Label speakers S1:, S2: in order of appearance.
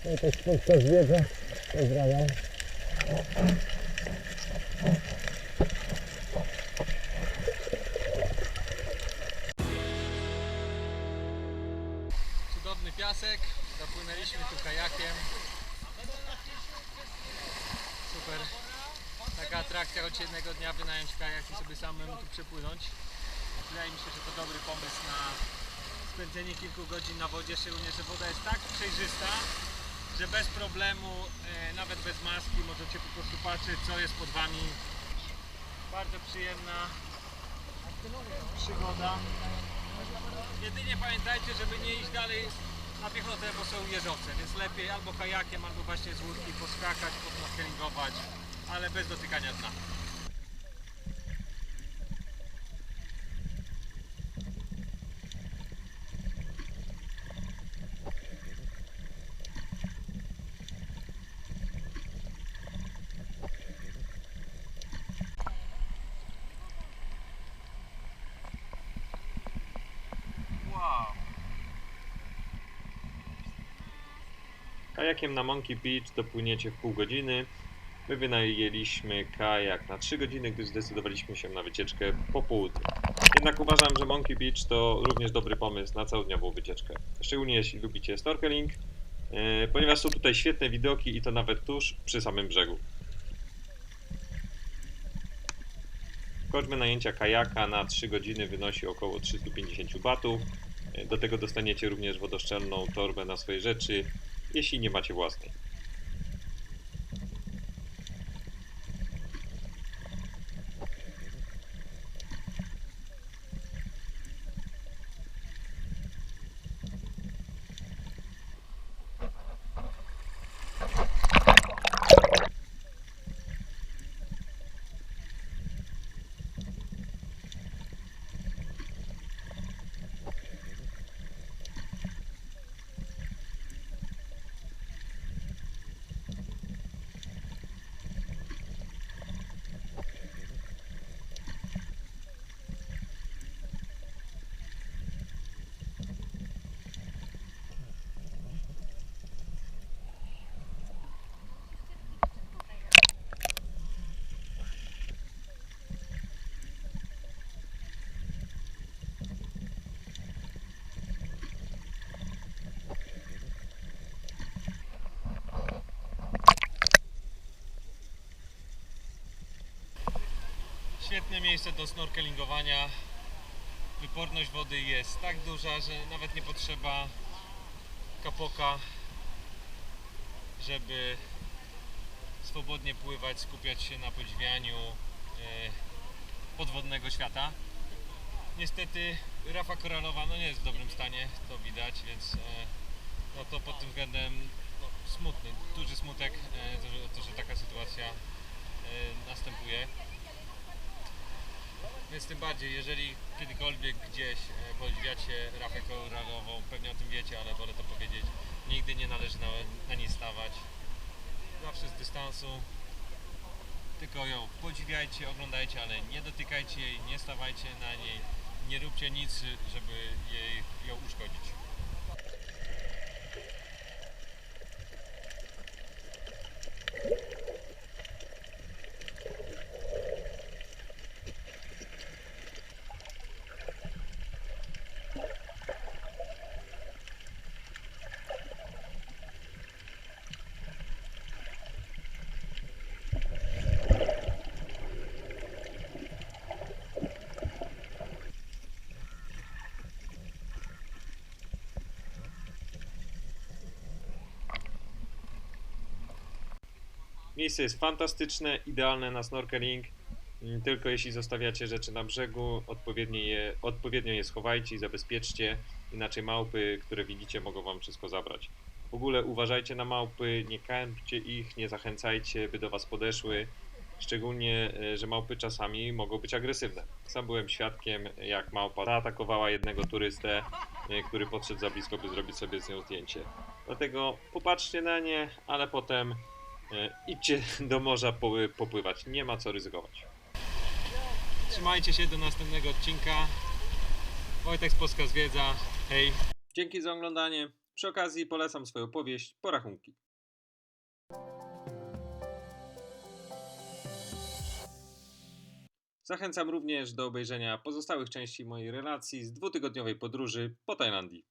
S1: To spotka zwiedza. Pozdrawiam.
S2: Cudowny piasek, zapłynęliśmy tu kajakiem. Super. Taka atrakcja, choć jednego dnia wynająć kajak i sobie samemu tu przepłynąć. Wydaje mi się, że to dobry pomysł na spędzenie kilku godzin na wodzie, szczególnie, że woda jest tak przejrzysta, że bez problemu, e, nawet bez maski, możecie po prostu patrzeć, co jest pod Wami. Bardzo przyjemna przygoda. Jedynie pamiętajcie, żeby nie iść dalej na piechotę, bo są jeżowce, więc lepiej albo kajakiem, albo właśnie z łódki poskakać, posnorkelingować, ale bez dotykania dna.
S3: Kajakiem na Monkey Beach dopłyniecie w pół godziny. My wynajęliśmy kajak na 3 godziny, gdyż zdecydowaliśmy się na wycieczkę po południu. Jednak uważam, że Monkey Beach to również dobry pomysł na całodniową wycieczkę. Szczególnie jeśli lubicie snorkeling, e, ponieważ są tutaj świetne widoki i to nawet tuż przy samym brzegu. Koszt wynajęcia kajaka na 3 godziny wynosi około 350 batów. E, Do tego dostaniecie również wodoszczelną torbę na swoje rzeczy, jeśli nie macie własnej.
S2: Świetne miejsce do snorkelingowania. Wyporność wody jest tak duża, że nawet nie potrzeba kapoka, żeby swobodnie pływać, skupiać się na podziwianiu e, podwodnego świata. Niestety rafa koralowa no nie jest w dobrym stanie, to widać, więc e, no to pod tym względem no, smutny, duży smutek, e, to, że, taka sytuacja następuje. Więc tym bardziej, jeżeli kiedykolwiek gdzieś e, podziwiacie rafę koralową, pewnie o tym wiecie, ale wolę to powiedzieć, nigdy nie należy na, na niej stawać. Zawsze z dystansu. Tylko ją podziwiajcie, oglądajcie, ale nie dotykajcie jej, nie stawajcie na niej, nie róbcie nic, żeby jej, ją uszkodzić.
S3: Miejsce jest fantastyczne, idealne na snorkeling. mm, Tylko jeśli zostawiacie rzeczy na brzegu, odpowiednio je, odpowiednio je schowajcie i zabezpieczcie, inaczej małpy, które widzicie, mogą wam wszystko zabrać. W ogóle uważajcie na małpy, nie karmcie ich, nie zachęcajcie, by do was podeszły. Szczególnie, e, że małpy czasami mogą być agresywne. Sam byłem świadkiem, jak małpa zaatakowała jednego turystę, e, który podszedł za blisko, by zrobić sobie z nią zdjęcie. Dlatego popatrzcie na nie, ale potem E, idźcie do morza popływać, nie ma co ryzykować.
S2: Trzymajcie się do następnego odcinka. Wojtek z Polska Zwiedza, hej!
S3: Dzięki za oglądanie.
S2: Przy okazji polecam swoją powieść Porachunki. Zachęcam również do obejrzenia pozostałych części mojej relacji z dwutygodniowej podróży po Tajlandii.